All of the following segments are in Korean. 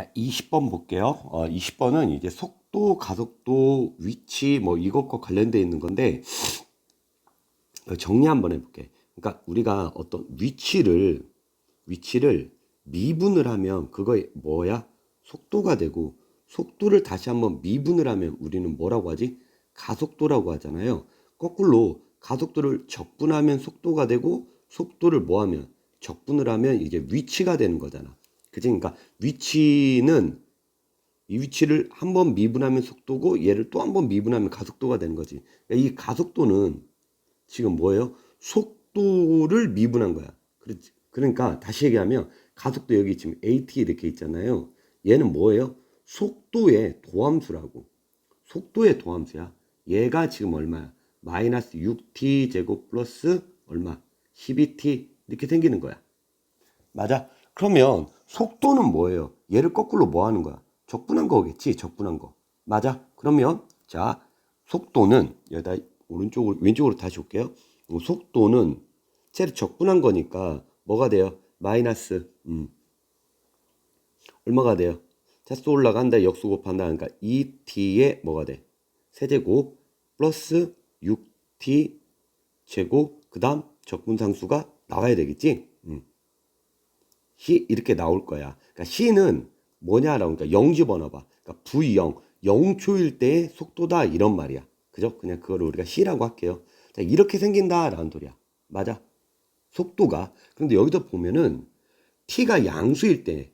자, 20번 볼게요. 어, 20번은 이제 속도, 가속도, 위치 뭐 이것과 관련되어 있는 건데 어, 정리 한번 해볼게. 그러니까 우리가 어떤 위치를 위치를 미분을 하면 그거에 뭐야? 속도가 되고 속도를 다시 한번 미분을 하면 우리는 뭐라고 하지? 가속도라고 하잖아요. 거꾸로 가속도를 적분하면 속도가 되고 속도를 뭐하면 적분을 하면 이제 위치가 되는 거잖아. 그치? 그러니까 위치는 이 위치를 한 번 미분하면 속도고 얘를 또 한 번 미분하면 가속도가 되는 거지. 그러니까 이 가속도는 지금 뭐예요? 속도를 미분한 거야. 그렇지. 그러니까 다시 얘기하면 가속도 여기 지금 AT 이렇게 있잖아요. 얘는 뭐예요? 속도의 도함수라고. 속도의 도함수야. 얘가 지금 얼마야? 마이너스 6t 제곱 플러스 얼마? 12t 이렇게 생기는 거야. 맞아? 그러면 속도는 뭐예요? 얘를 거꾸로 뭐 하는 거야? 적분한 거겠지? 적분한 거. 맞아? 그러면 자, 속도는 여기다 오른쪽으로 왼쪽으로 다시 올게요. 어, 속도는 쟤를 적분한 거니까 뭐가 돼요? 마이너스 음. 얼마가 돼요? 차수 올라간다 역수 곱한다 그러니까 2t에 뭐가 돼? 세제곱 플러스 6t 제곱 그 다음 적분상수가 나와야 되겠지? 음. 시 이렇게 나올 거야. 그러니까 시는 뭐냐라고 그러니까 0 집어넣어봐. 그러니까 V0 0초일 때의 속도다 이런 말이야. 그죠? 그냥 그거를 우리가 시라고 할게요. 자 이렇게 생긴다라는 소리야. 맞아? 속도가 그런데 여기서 보면은 t가 양수일 때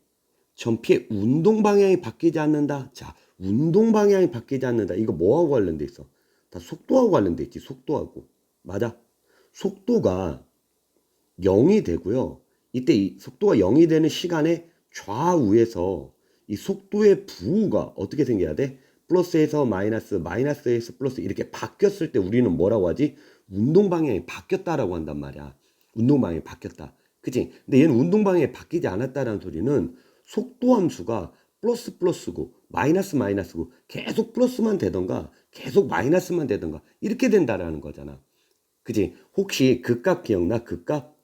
전피의 운동 방향이 바뀌지 않는다. 자, 운동 방향이 바뀌지 않는다. 이거 뭐하고 관련돼 있어? 다 속도하고 관련돼 있지. 속도하고. 맞아? 속도가 0이 되고요. 이때 이 속도가 0이 되는 시간에 좌우에서 이 속도의 부호가 어떻게 생겨야 돼? 플러스에서 마이너스, 마이너스에서 플러스 이렇게 바뀌었을 때 우리는 뭐라고 하지? 운동 방향이 바뀌었다라고 한단 말이야. 운동 방향이 바뀌었다. 그치? 근데 얘는 운동 방향이 바뀌지 않았다라는 소리는 속도 함수가 플러스 플러스고 마이너스 마이너스고 계속 플러스만 되던가 계속 마이너스만 되던가 이렇게 된다라는 거잖아. 그지? 혹시 극값 기억나? 극값?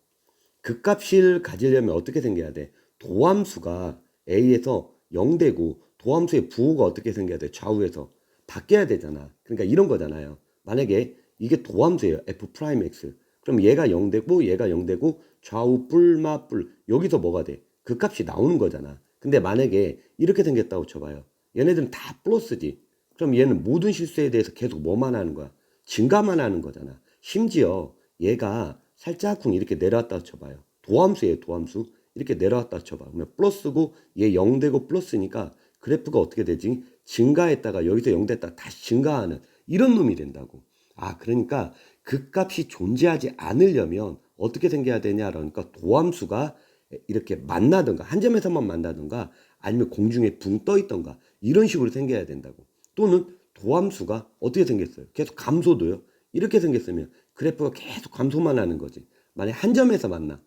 극값을 가지려면 어떻게 생겨야 돼? 도함수가 A에서 0되고 도함수의 부호가 어떻게 생겨야 돼? 좌우에서 바뀌어야 되잖아. 그러니까 이런 거잖아요. 만약에 이게 도함수예요. F 프라임 X. 그럼 얘가 0되고 얘가 0되고 좌우 뿔마 뿔 여기서 뭐가 돼? 그 값이 나오는 거잖아. 근데 만약에 이렇게 생겼다고 쳐봐요. 얘네들은 다 플러스지. 그럼 얘는 모든 실수에 대해서 계속 뭐만 하는 거야? 증가만 하는 거잖아. 심지어 얘가 살짝쿵 이렇게 내려왔다고 쳐봐요. 도함수예요, 도함수. 이렇게 내려왔다고 쳐봐. 그러면 플러스고 얘 0되고 플러스니까 그래프가 어떻게 되지? 증가했다가 여기서 0 됐다가 다시 증가하는 이런 놈이 된다고. 아, 그러니까 그 값이 존재하지 않으려면 어떻게 생겨야 되냐? 그러니까 도함수가 이렇게 만나든가 한 점에서만 만나든가 아니면 공중에 붕 떠 있던가 이런 식으로 생겨야 된다고 또는 도함수가 어떻게 생겼어요 계속 감소도요 이렇게 생겼으면 그래프가 계속 감소만 하는 거지 만약 한 점에서 만나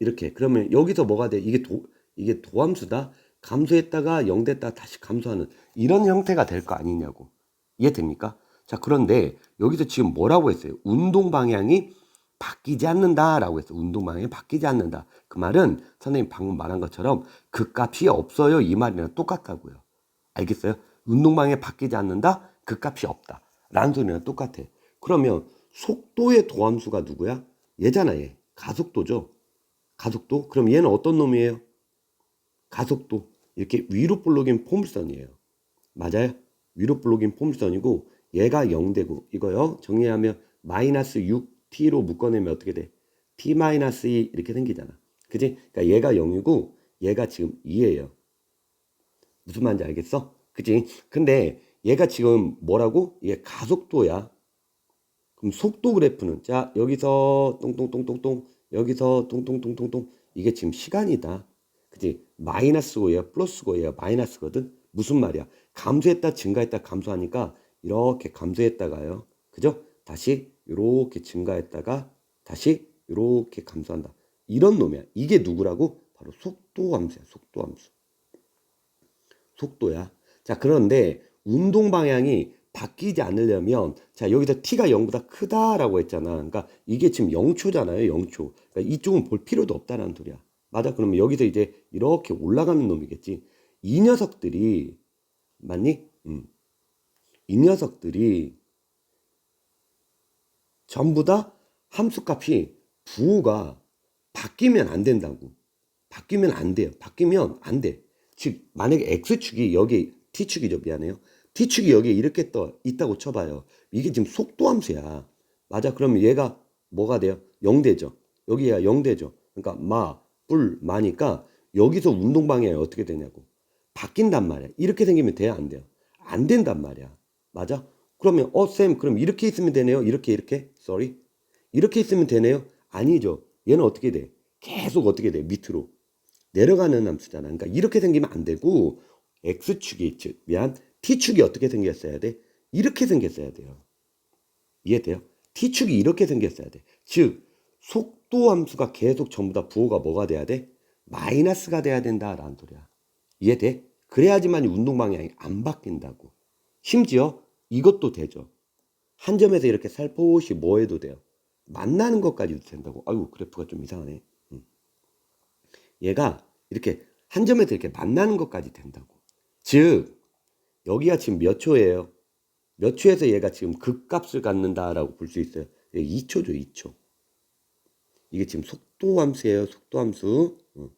이렇게 그러면 여기서 뭐가 돼 이게 도 이게 도함수다 감소했다가 0 됐다가 다시 감소하는 이런 형태가 될 거 아니냐고 이해됩니까 자 그런데 여기서 지금 뭐라고 했어요 운동 방향이 바뀌지 않는다라고 했어. 운동 방향이 바뀌지 않는다. 그 말은 선생님 방금 말한 것처럼 그 값이 없어요. 이 말이랑 똑같다고요. 알겠어요? 운동 방향이 바뀌지 않는다. 그 값이 없다. 라는 소리랑 똑같아. 그러면 속도의 도함수가 누구야? 얘잖아, 얘. 가속도죠. 가속도? 그럼 얘는 어떤 놈이에요? 가속도. 이렇게 위로 볼록인 포물선이에요. 맞아요? 위로 볼록인 포물선이고 얘가 0되고 이거요. 정리하면 마이너스 6 t로 묶어내면 어떻게 돼? t-2 이렇게 생기잖아. 그지? 그러니까 얘가 0이고 얘가 지금 2예요. 무슨 말인지 알겠어? 그지? 근데 얘가 지금 뭐라고? 얘 가속도야. 그럼 속도 그래프는 자 여기서 똥똥똥똥똥 여기서 똥똥똥똥똥 이게 지금 시간이다. 그지? 마이너스고 얘가 플러스고 얘가 마이너스거든. 무슨 말이야? 감소했다 증가했다 감소하니까 이렇게 감소했다가요. 그죠? 다시 이렇게 증가했다가 다시 이렇게 감소한다. 이런 놈이야. 이게 누구라고? 바로 속도 함수야. 속도 함수. 속도야. 자, 그런데 운동 방향이 바뀌지 않으려면 자, 여기서 t가 0보다 크다라고 했잖아. 그러니까 이게 지금 0초잖아요. 0초. 그러니까 이쪽은 볼 필요도 없다라는 소리야. 맞아? 그러면 여기서 이제 이렇게 올라가는 놈이겠지. 이 녀석들이 맞니? 음. 이 녀석들이 전부 다 함수값이 부호가 바뀌면 안 된다고. 바뀌면 안 돼요. 바뀌면 안 돼. 즉 만약에 x축이 여기 t축이죠. 미안해요. T축이 여기 이렇게 떠 있다고 쳐봐요. 이게 지금 속도 함수야. 맞아. 그러면 얘가 뭐가 돼요? 0되죠. 여기가 0되죠. 그러니까 마, 뿔, 마니까 여기서 운동 방향이 어떻게 되냐고. 바뀐단 말이야. 이렇게 생기면 돼야 안 돼요? 안 된단 말이야. 맞아? 그러면 어, 쌤, 그럼 이렇게 있으면 되네요. 이렇게 이렇게. sorry. 이렇게 있으면 되네요. 아니죠. 얘는 어떻게 돼? 계속 어떻게 돼? 밑으로 내려가는 함수잖아. 그러니까 이렇게 생기면 안 되고 x축이 즉 미안 t축이 어떻게 생겼어야 돼? 이렇게 생겼어야 돼요. 이해돼요? t축이 이렇게 생겼어야 돼. 즉 속도 함수가 계속 전부 다 부호가 뭐가 돼야 돼? 마이너스가 돼야 된다라는 소리야. 이해돼? 그래야지만 운동 방향이 안 바뀐다고. 심지어 이것도 되죠. 한 점에서 이렇게 살포시 뭐 해도 돼요. 만나는 것까지도 된다고. 아이고 그래프가 좀 이상하네. 음. 얘가 이렇게 한 점에서 이렇게 만나는 것까지 된다고. 즉 여기가 지금 몇 초예요? 몇 초에서 얘가 지금 극값을 갖는다라고 볼 수 있어요. 2초죠, 2초. 이게 지금 속도 함수예요, 속도 함수. 어.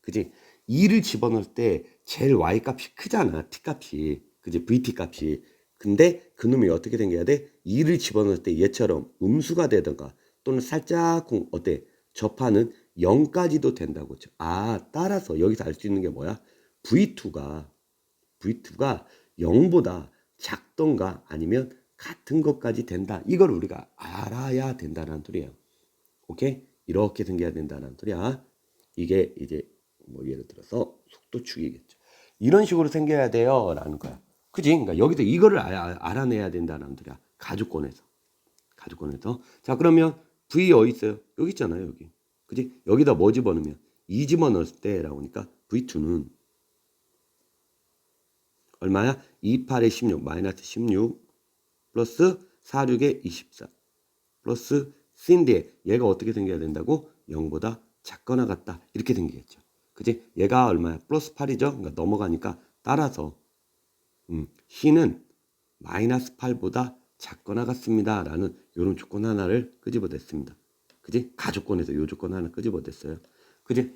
그지? 2를 집어넣을 때 제일 y 값이 크잖아, t 값이. 그지? vt 값이. 근데 그놈이 어떻게 생겨야 돼? 2를 집어넣을 때 얘처럼 음수가 되던가 또는 살짝 어때? 접하는 0까지도 된다고. 아, 따라서 여기서 알 수 있는 게 뭐야? v2가 v2가 0보다 작던가 아니면 같은 것까지 된다. 이걸 우리가 알아야 된다는 소리예요. 오케이? 이렇게 생겨야 된다는 소리야. 이게 이제 뭐 예를 들어서 속도축이겠죠. 이런 식으로 생겨야 돼요. 라는 거야. 그지? 그러니까 여기서 이거를 알, 알아내야 된다는 소리야. 가주권에서. 가주권에서. 자, 그러면 V 어디 있어요? 여기 있잖아요. 여기. 그지? 여기다 뭐 집어넣으면 2 집어넣을 때라고 하니까 V2는 얼마야? 28에 16 마이너스 16 플러스 46에 24 플러스 C인데 얘가 어떻게 생겨야 된다고? 0보다 작거나 같다 이렇게 생기겠죠. 그지? 얘가 얼마야? 플러스 8이죠. 그러니까 넘어가니까 따라서 음, C는 마이너스 8보다 작거나 같습니다. 라는 이런 조건 하나를 끄집어냈습니다. 그지? 가조건에서 요 조건 하나 끄집어냈어요. 그지?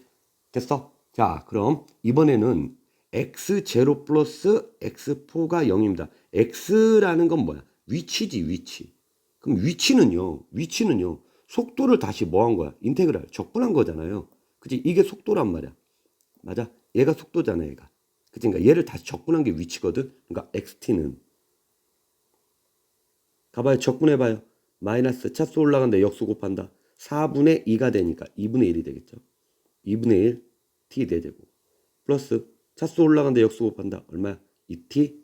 됐어? 자, 그럼 이번에는 x0 플러스 x4가 0입니다. x라는 건 뭐야? 위치지, 위치. 그럼 위치는요, 위치는요, 속도를 다시 뭐 한 거야? 인테그랄, 적분한 거잖아요. 그지? 이게 속도란 말이야. 맞아? 얘가 속도잖아, 얘가. 그치? 그러니까 얘를 다시 적분한 게 위치거든? 그러니까 xt는. 가봐요. 적분해봐요. 마이너스 차수 올라간다. 역수 곱한다. 4분의 2가 되니까 2분의 1이 되겠죠. 2분의 1 t 대제곱 플러스 차수 올라간다. 역수 곱한다. 얼마야? 2t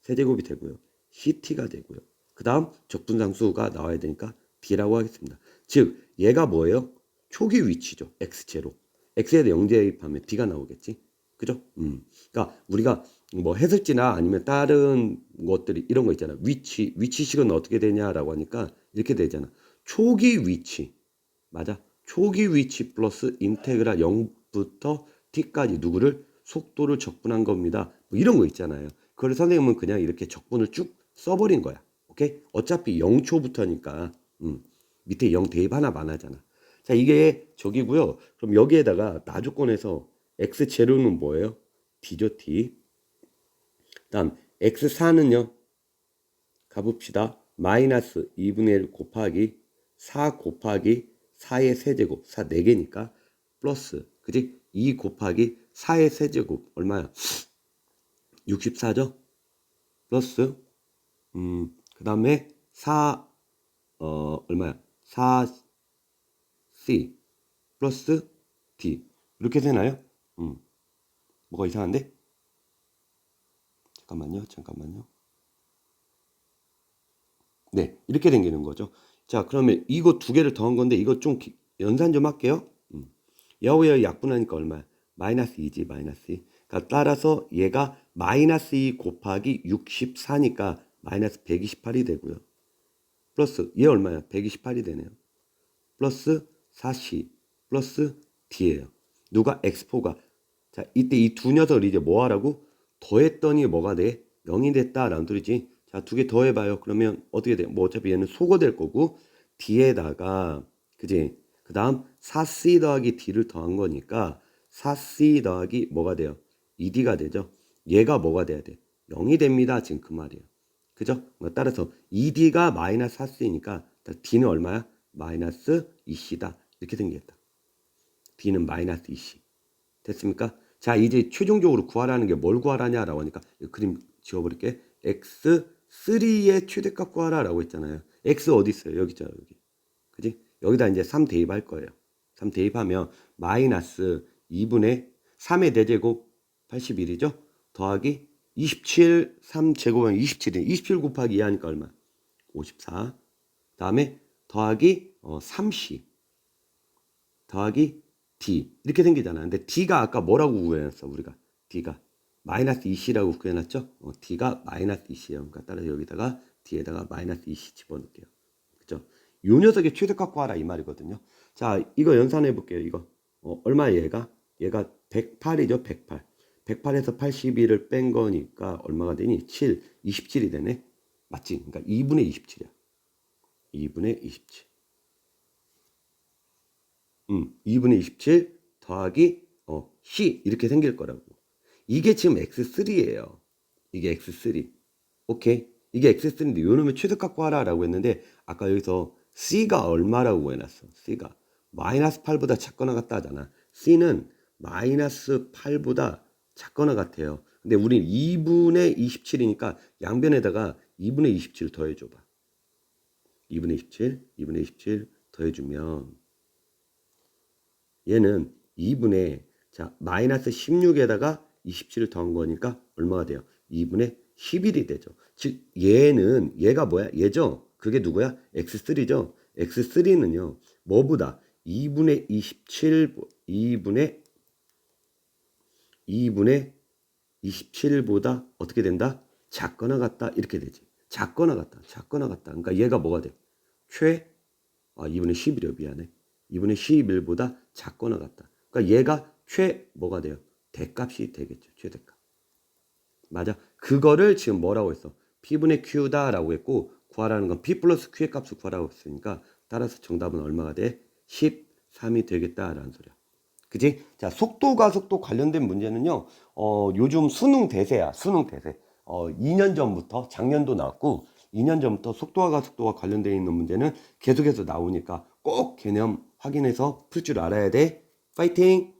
세제곱이 되고요. ct가 되고요. 그 다음 적분상수가 나와야 되니까 d라고 하겠습니다. 즉 얘가 뭐예요? 초기 위치죠. x0. x에 대해 0 대입하면 d가 나오겠지. 그죠? 음. 그러니까 우리가 뭐 해설지나 아니면 다른 것들이 이런 거 있잖아. 위치, 위치식은 어떻게 되냐라고 하니까 이렇게 되잖아. 초기 위치. 맞아. 초기 위치 플러스 인테그라 0부터 t까지 누구를 속도를 적분한 겁니다. 뭐 이런 거 있잖아요. 그걸 선생님은 그냥 이렇게 적분을 쭉 써버린 거야. 오케이? 어차피 0초부터니까 음, 밑에 0 대입 하나만 하잖아. 자 이게 저기고요. 그럼 여기에다가 나조건에서 x 제로는 뭐예요? d죠 d. 다음 x4는요. 가봅시다. 마이너스 2분의 1 곱하기 4 곱하기 4의 세제곱 4 4개니까 플러스 그지? 2 곱하기 4의 세제곱 얼마야? 64죠? 플러스 음, 그 다음에 4 어, 얼마야? 4c 플러스 d 이렇게 되나요? 음. 뭐가 이상한데? 잠깐만요. 잠깐만요. 네, 이렇게 생기는 거죠. 자, 그러면 이거 두 개를 더한 건데 이거 좀 기- 연산 좀 할게요. 음. 여우야 약분하니까 얼마야? 마이너스 2지, 마이너스 2. 그러니까 따라서 얘가 마이너스 2 곱하기 64니까 마이너스 128이 되고요. 플러스 얘 얼마야? 128이 되네요. 플러스 4c 플러스 d예요. 누가 x4가 자, 이때 이 두 녀석을 이제 뭐 하라고? 더했더니 뭐가 돼? 0이 됐다 라는 소리지. 자, 두 개 더해봐요. 그러면 어떻게 돼? 뭐 어차피 얘는 소거될 거고, D에다가, 그지? 그 다음 4C 더하기 D를 더한 거니까, 4C 더하기 뭐가 돼요? 2D가 되죠? 얘가 뭐가 돼야 돼? 0이 됩니다. 지금 그 말이에요. 그죠? 뭐 따라서 2D가 마이너스 4C니까 D는 얼마야? 마이너스 2C다. 이렇게 생겼다. D는 마이너스 2C. 됐습니까? 자, 이제 최종적으로 구하라는 게 뭘 구하라냐라고 하니까 이 그림 지워버릴게. X3의 최대값 구하라라고 했잖아요. X 어디 있어요? 여기 있잖아, 여기. 그지? 여기다 이제 3 대입할 거예요. 3 대입하면 마이너스 2분의 3의 대제곱 81이죠? 더하기 27, 3제곱하면 27이 27 곱하기 2 하니까 얼마? 54. 다음에 더하기 어, 3C 더하기 D 이렇게 생기잖아. 근데 D가 아까 뭐라고 구해놨어 우리가 D가 마이너스 2C라고 구해놨죠? 어, D가 마이너스 2C예요. 그러니까 따라서 여기다가 D에다가 마이너스 2C 집어넣을게요. 그죠? 요 녀석의 최대값 구하라 이 말이거든요. 자 이거 연산해 볼게요. 이거 어, 얼마 얘가? 얘가 108이죠. 108. 108에서 81을 뺀 거니까 얼마가 되니? 7, 27이 되네. 맞지? 그러니까 2분의 27이야. 2분의 27. 음, 2분의 27 더하기 어, C 이렇게 생길 거라고. 이게 지금 X3예요. 이게 X3. 오케이. 이게 X3인데 요 놈의 최대값 구하라라고 했는데 아까 여기서 C가 얼마라고 해놨어. C가 마이너스 8보다 작거나 같다 하잖아. C는 마이너스 8보다 작거나 같아요. 근데 우린 2분의 27이니까 양변에다가 2분의 27 더해줘봐. 2분의 27, 2분의 27 더해주면 얘는 2분의 자 마이너스 16에다가 27을 더한 거니까 얼마가 돼요? 2분의 11이 되죠. 즉 얘는 얘가 뭐야? 얘죠. 그게 누구야? x3죠. x3는요. 뭐보다 2분의 27 2분의 2분의 27보다 어떻게 된다? 작거나 같다 이렇게 되지. 작거나 같다. 작거나 같다. 그러니까 얘가 뭐가 돼? 최 아, 2분의 11이요. 미안해. 2분의 11보다 작거나 같다. 그러니까 얘가 최 뭐가 돼요? 대값이 되겠죠. 최대값. 맞아. 그거를 지금 뭐라고 했어? P분의 Q다라고 했고 구하라는 건 P 플러스 Q의 값을 구하라고 했으니까 따라서 정답은 얼마가 돼? 13이 되겠다라는 소리야. 그지? 자, 속도가 속도 관련된 문제는요. 어, 요즘 수능 대세야. 수능 대세. 어, 2년 전부터 작년도 나왔고 2년 전부터 속도와 가속도와 관련되어 있는 문제는 계속해서 나오니까 꼭 개념 확인해서 풀 줄 알아야 돼. 파이팅!